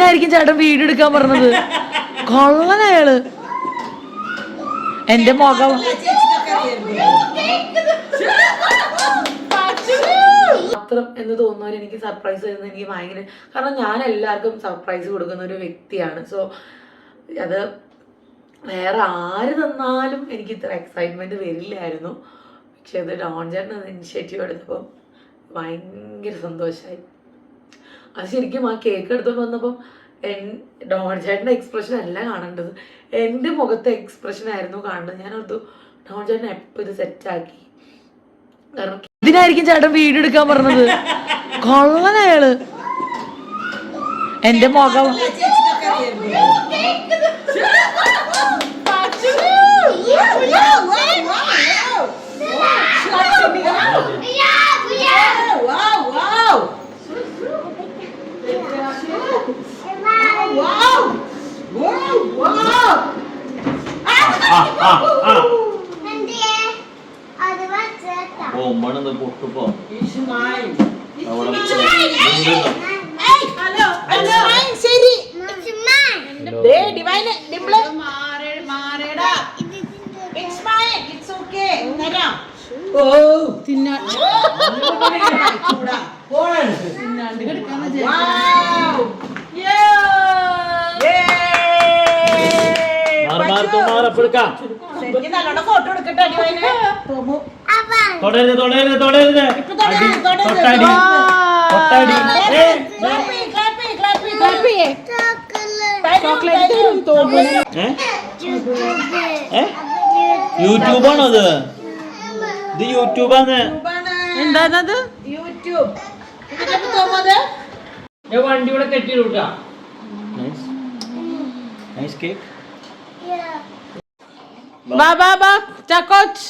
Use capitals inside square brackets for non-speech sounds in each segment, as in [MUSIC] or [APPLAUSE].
ഇതിനായിരിക്കും ചേട്ടൻ വീഡിയോ എടുക്കാൻ പറഞ്ഞത്. കൊള്ളനയാൾ എന്റെ മുഖം. എന്ന് തോന്നുന്നവർ എനിക്ക് സർപ്രൈസ് തരുന്നത് എനിക്ക് ഭയങ്കര കാരണം ഞാൻ എല്ലാവർക്കും സർപ്രൈസ് കൊടുക്കുന്ന ഒരു വ്യക്തിയാണ്. സോ അത് വേറെ ആര് തന്നാലും എനിക്ക് ഇത്ര എക്സൈറ്റ്മെന്റ് വരില്ലായിരുന്നു. പക്ഷെ അത് ഡോൺ ചേട്ടൻ അത് ഇനിഷ്യേറ്റീവ് എടുത്തപ്പോൾ ഭയങ്കര സന്തോഷമായി അത് ശരിക്കും ആ കേക്ക് എടുത്തോണ്ട് വന്നപ്പം എൻ ഡോൺചേട്ടന്റെ എക്സ്പ്രഷൻ അല്ല കാണേണ്ടത്. എന്റെ മുഖത്തെ എക്സ്പ്രഷൻ ആയിരുന്നു കാണേണ്ടത് ഞാൻ ഓർത്തു ഡോൺചേട്ടനെ എപ്പോ എപ്പോൾ ഇത് സെറ്റാക്കി കാരണം ഇതിനായിരിക്കും ചേട്ടൻ വീഡിയോ എടുക്കാൻ പറഞ്ഞത്. കൊള്ളനയാൾ എന്റെ മുഖം തൊടരുത് അടി, തൊട്ടടി തൊട്ടടി? യൂട്യൂബാണോ ഇത് ഇത് യൂട്യൂബാന്ന്. എന്താണത്? ഞാൻ വണ്ടി ഇവിടെ കെട്ടിയിട്ടാ നൈസ് നൈസ് കേക്ക് ബാ ബാ ബാ. ചക്കോച്ച്.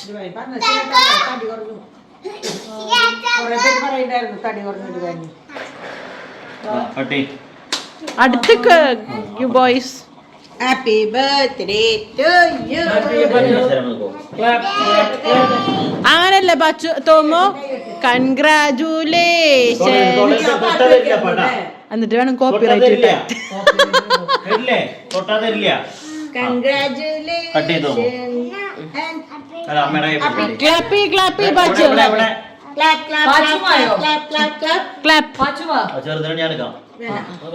പട്ടി. അടുത്തേക്ക് you boys happy birthday to you അങ്ങനല്ലേ ബച്ചു തോമോ? കൺഗ്രാജുലേഷൻ എന്നിട്ട് വേണം കിട്ടാൻ കട്ട് ചെയ്തോ കൺഗ്രാജുലേഷൻ ക്ലാപ്പി ക്ലാപ്പി ബച്ചു ഇവിടെ, ഇവിടെ. ക്ലാപ്പ് ക്ലാപ്പ് പാച്ചുമായോ? ക്ലാപ്പ് ക്ലാപ്പ് ക്ലാപ്പ് ക്ലാപ്പ് പാച്ചുവാ ആ, ചെറുതിനെ ഞാൻ എടുക്കാം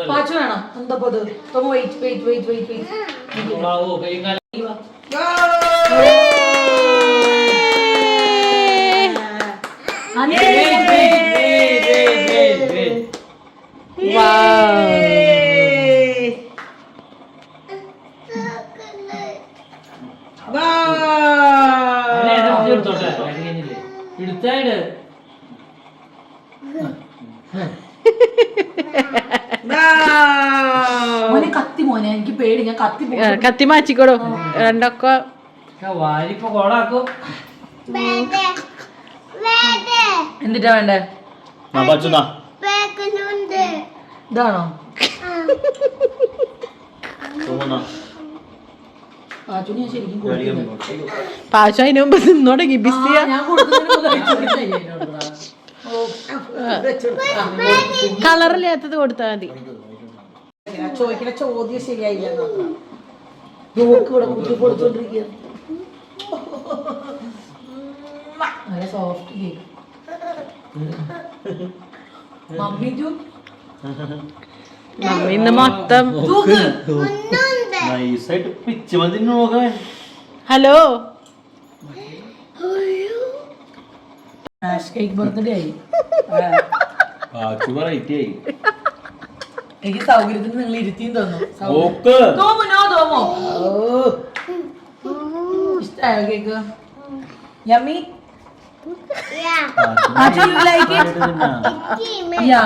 പാച്ചു വേണം എന്താ പത് wait wait wait wait wait ഓ കൈയും കാലം എടുത്തായിട്ട് മോനെ കത്തി മോനെ എനിക്ക് പേടി ഞാൻ കത്തി കത്തി മാറ്റിക്കോടും? രണ്ടൊക്കെ. വാരിപ്പോ കോളാക്കും എന്നിട്ടാ വേണ്ടേ? ഇതാണോ. പാശ അതിന് മുമ്പ് നിന്നോടങ്ങി ബിസിയാ ആ, ഞാൻ കൊടുക്കുന്നതിന് മുമ്പ് ഓ, കളറില്ലാത്തത് കൊടുത്താൽ മതി. ചോദിക്കുന്ന ചോദ്യം ശരിയായില്ല നോക്ക് ഇവിടെ കുത്തി കൊടുത്തോണ്ടിരിക്കുക നല്ല soft cake. Mummy to mummy ഇന്ന് മൊത്തം. നൈസായിട്ട് പിച്ച് മതി നോക്കാൻ ഹലോ. കേക്ക് ബർത്ത്ഡേ ആയി. പാച്ചു വെറൈറ്റി ആയി. എനിക്ക് സൗകര്യത്തിന് നിങ്ങൾ ഇരുത്തിയും തന്നു. ഓക്ക്. തോമോ ഇഷ്ടായോ cake? Yummy? Pachu you like it? Yeah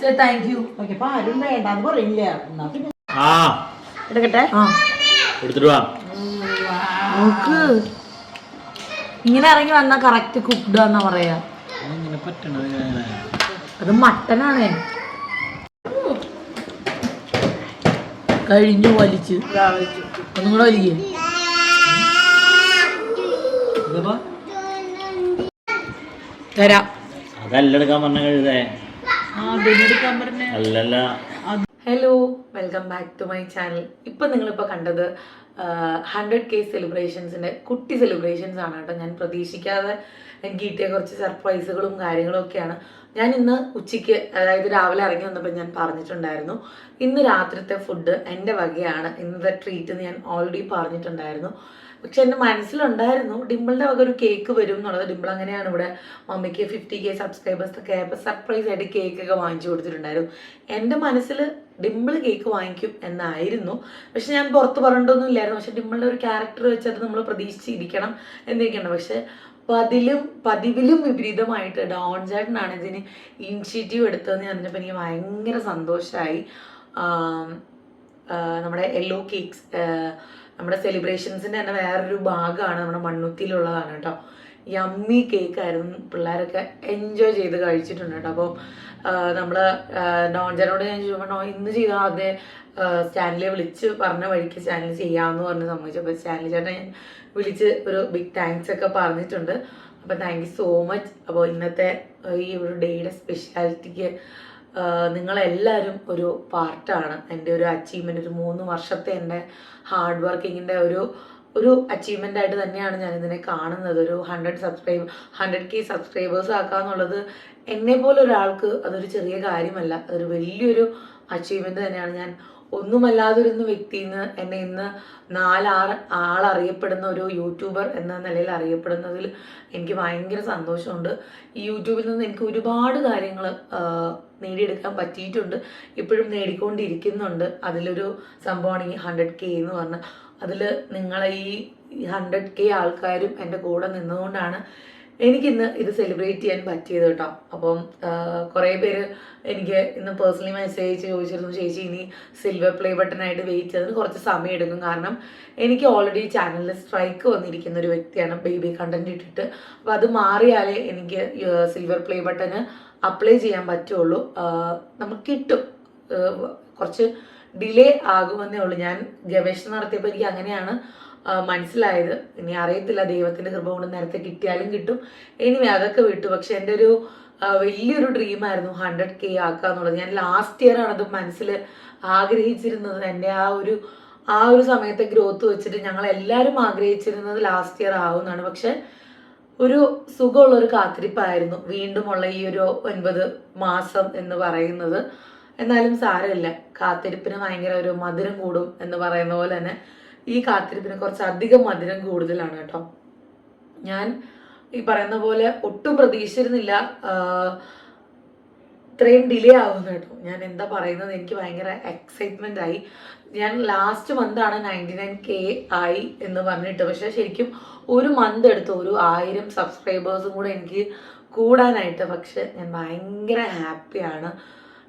say thank you okay അപ്പൊ ആരും വേണ്ടാന്ന് പറയില്ല. എന്നാ പിന്നെ ആ. എടുക്കട്ടെ? ആ. എടുത്തിട്ട് വാ. നോക്ക് ഇങ്ങനെ ഇറങ്ങി വന്നാ കറക്റ്റ് കുക്ക്ഡ് എന്നാ പറയാ. പറ്റണത്. അത് മട്ടനാണ്. കഴിഞ്ഞു വലിച്ച്. ഒന്നും കൂടെ വലിക്കേ. തരാം. പറഞ്ഞ കഴുതേ. അല്ലല്ല. Hello welcome back to my channel. ഇപ്പം നിങ്ങളിപ്പോൾ കണ്ടത് ഹൺഡ്രഡ് കെ സെലിബ്രേഷൻസിന്റെ കുട്ടി സെലിബ്രേഷൻസ് ആണ് കേട്ടോ. ഞാൻ പ്രതീക്ഷിക്കാതെ എനിക്ക് കിട്ടിയ കുറച്ച് സർപ്രൈസുകളും കാര്യങ്ങളും ഒക്കെയാണ് ഞാൻ ഇന്ന് ഉച്ചയ്ക്ക് അതായത് രാവിലെ ഇറങ്ങി വന്നപ്പോൾ ഞാൻ പറഞ്ഞിട്ടുണ്ടായിരുന്നു. ഇന്ന് രാത്രിത്തെ ഫുഡ് എന്റെ വകയാണ്. ഇന്നത്തെ ട്രീറ്റ് ഞാൻ ഓൾറെഡി പറഞ്ഞിട്ടുണ്ടായിരുന്നു. പക്ഷെ എന്റെ മനസ്സിലുണ്ടായിരുന്നു ഡിമ്പിളിന്റെ വക ഒരു കേക്ക് വരും എന്നുള്ളത്. ഡിമ്പിൾ അങ്ങനെയാണ് ഇവിടെ മമ്മിക്ക് ഫിഫ്റ്റി കെ സബ്സ്ക്രൈബേഴ്സ് ഒക്കെ ആയപ്പോൾ സർപ്രൈസ് ആയിട്ട് കേക്കൊക്കെ വാങ്ങിച്ചു കൊടുത്തിട്ടുണ്ടായിരുന്നു. എന്റെ മനസ്സിൽ ഡിമ്പിൾ കേക്ക് വാങ്ങിക്കും എന്നായിരുന്നു. പക്ഷെ ഞാൻ പുറത്ത് പറഞ്ഞിട്ടൊന്നും ഇല്ലായിരുന്നു. പക്ഷെ ഡിമ്പിളിന്റെ ഒരു ക്യാരക്ടർ വെച്ചത് നമ്മൾ പ്രതീക്ഷിച്ചിരിക്കണം എന്നൊക്കെയാണ്. പക്ഷെ പതിലും പതിവിലും വിപരീതമായിട്ട് ഡോൺ ചേട്ടനാണ് ഇതിന് ഇനിഷ്യേറ്റീവ് എടുത്തതെന്ന് പറഞ്ഞപ്പോൾ എനിക്ക് ഭയങ്കര സന്തോഷമായി നമ്മുടെ യെല്ലോ കേക്ക്സ് നമ്മുടെ സെലിബ്രേഷൻസിന്റെ തന്നെ വേറൊരു ഭാഗമാണ് നമ്മുടെ മണ്ണുത്തിയിലുള്ളതാണ് കേട്ടോ. യമ്മി കേക്ക് ആയിരുന്നു. പിള്ളേരൊക്കെ എൻജോയ് ചെയ്ത് കഴിച്ചിട്ടുണ്ട് കേട്ടോ. അപ്പോൾ നമ്മൾ ഡോൺജനോട് ഞാൻ ചോദിച്ചപ്പോൾ "ഡോൺ, ഇന്ന് ചെയ്താൽ അതേ സ്റ്റാൻലിയെ വിളിച്ച് പറഞ്ഞ വഴിക്ക് സ്റ്റാൻലി ചെയ്യാമെന്ന് പറഞ്ഞ് സമ്മതിച്ചപ്പോൾ ചാനൽ ചേട്ടൻ ഞാൻ വിളിച്ച് ഒരു ബിഗ് താങ്ക്സ് ഒക്കെ പറഞ്ഞിട്ടുണ്ട്. അപ്പോൾ താങ്ക് യു സോ മച്ച് അപ്പോൾ ഇന്നത്തെ ഈ ഒരു ഡേയുടെ സ്പെഷ്യാലിറ്റിക്ക് നിങ്ങളെല്ലാവരും ഒരു പാർട്ടാണ് എന്റെ ഒരു അച്ചീവ്മെന്റ് ഒരു മൂന്ന് വർഷത്തെ എന്റെ ഹാർഡ് വർക്കിങ്ങിന്റെ ഒരു ഒരു അച്ചീവ്മെന്റ് ആയിട്ട് തന്നെയാണ് ഞാൻ ഇതിനെ കാണുന്നത്. ഒരു hundred subscribe hundred K subscribers ആക്കുക എന്നുള്ളത് എന്നെ പോലെ ഒരാൾക്ക് അതൊരു ചെറിയ കാര്യമല്ല. അതൊരു വലിയൊരു അച്ചീവ്മെന്റ് തന്നെയാണ് ഞാൻ ഒന്നുമല്ലാതിരുന്ന വ്യക്തിയിൽ നിന്ന് എന്നെ ഇന്ന് നാലാറ് ആളറിയപ്പെടുന്ന ഒരു യൂട്യൂബർ എന്ന നിലയിൽ അറിയപ്പെടുന്നതിൽ എനിക്ക് ഭയങ്കര സന്തോഷമുണ്ട്. ഈ യൂട്യൂബിൽ നിന്ന് എനിക്ക് ഒരുപാട് കാര്യങ്ങൾ നേടിയെടുക്കാൻ പറ്റിയിട്ടുണ്ട്. ഇപ്പോഴും നേടിക്കൊണ്ടിരിക്കുന്നുണ്ട്. അതിലൊരു സംഭവമാണ് ഈ ഹൺഡ്രഡ് കെ എന്ന് പറഞ്ഞ. അതിൽ നിങ്ങളെ ഈ ഹൺഡ്രഡ് കെ ആൾക്കാരും എന്റെ കൂടെ നിന്നുകൊണ്ടാണ് എനിക്കിന്ന് ഇത് സെലിബ്രേറ്റ് ചെയ്യാൻ പറ്റിയത് കേട്ടോ. അപ്പം കുറേ പേര് എനിക്ക് ഇന്ന് പേഴ്സണലി മെസ്സേജ് ചോദിച്ചിരുന്നു ചേച്ചി ഇനി സിൽവർ പ്ലേ ബട്ടനായിട്ട് വെയിറ്റ് ചെയ്തതിന് കുറച്ച് സമയം എടുക്കും. കാരണം എനിക്ക് ഓൾറെഡി ചാനലിൽ സ്ട്രൈക്ക് വന്നിരിക്കുന്ന ഒരു വ്യക്തിയാണ് ബേബി കണ്ടന്റ് ഇട്ടിട്ട്. അപ്പോൾ അത് മാറിയാലേ എനിക്ക് സിൽവർ പ്ലേ ബട്ടന് അപ്ലൈ ചെയ്യാൻ പറ്റുള്ളൂ. നമുക്ക് കിട്ടും. കുറച്ച് ഡിലേ ആകുമെന്നേ ഉള്ളൂ. ഞാൻ ഗവേഷണം നടത്തിയപ്പോൾ എനിക്ക് അങ്ങനെയാണ് മനസ്സിലായത്. ഇനി അറിയത്തില്ല ദൈവത്തിന്റെ കൃപ കൊണ്ട് നേരത്തെ കിട്ടിയാലും കിട്ടും. ഇനി അതൊക്കെ വിട്ടു. പക്ഷെ എന്റെ ഒരു വലിയൊരു ഡ്രീമായിരുന്നു ഹൺഡ്രഡ് കെ ആക്കുക എന്നുള്ളത്. ഞാൻ ലാസ്റ്റ് ഇയർ ആണ് അത് മനസ്സിൽ ആഗ്രഹിച്ചിരുന്നത്. എന്റെ ആ ഒരു ആ ഒരു സമയത്തെ ഗ്രോത്ത് വെച്ചിട്ട് ഞങ്ങൾ എല്ലാവരും ആഗ്രഹിച്ചിരുന്നത് ലാസ്റ്റ് ഇയർ ആവുന്നതാണ് പക്ഷെ ഒരു സുഖമുള്ള ഒരു കാത്തിരിപ്പായിരുന്നു. വീണ്ടുമുള്ള ഈ ഒരു ഒൻപത് മാസം എന്ന് പറയുന്നത്. എന്നാലും സാരമില്ല. കാത്തിരിപ്പിന് ഭയങ്കര ഒരു മധുരം കൂടും എന്ന് പറയുന്ന പോലെ തന്നെ. ഈ കാത്തിരിപ്പിന് കുറച്ച് അധികം മധുരം കൂടുതലാണ് കേട്ടോ. ഞാൻ ഈ പറയുന്ന പോലെ ഒട്ടും പ്രതീക്ഷിച്ചിരുന്നില്ല ഇത്രയും ഡിലേ ആവുന്നു കേട്ടോ. ഞാൻ എന്താ പറയുന്നത്? എനിക്ക് ഭയങ്കര എക്സൈറ്റ്മെന്റ് ആയി. ഞാൻ ലാസ്റ്റ് മന്താണ് നയന്റി നയൻ കെ ആയി എന്ന് പറഞ്ഞിട്ട് പക്ഷെ ശരിക്കും ഒരു മന്ത് എടുത്തു ഒരു ആയിരം സബ്സ്ക്രൈബേഴ്സും കൂടെ എനിക്ക് കൂടാനായിട്ട് പക്ഷെ ഞാൻ ഭയങ്കര ഹാപ്പിയാണ്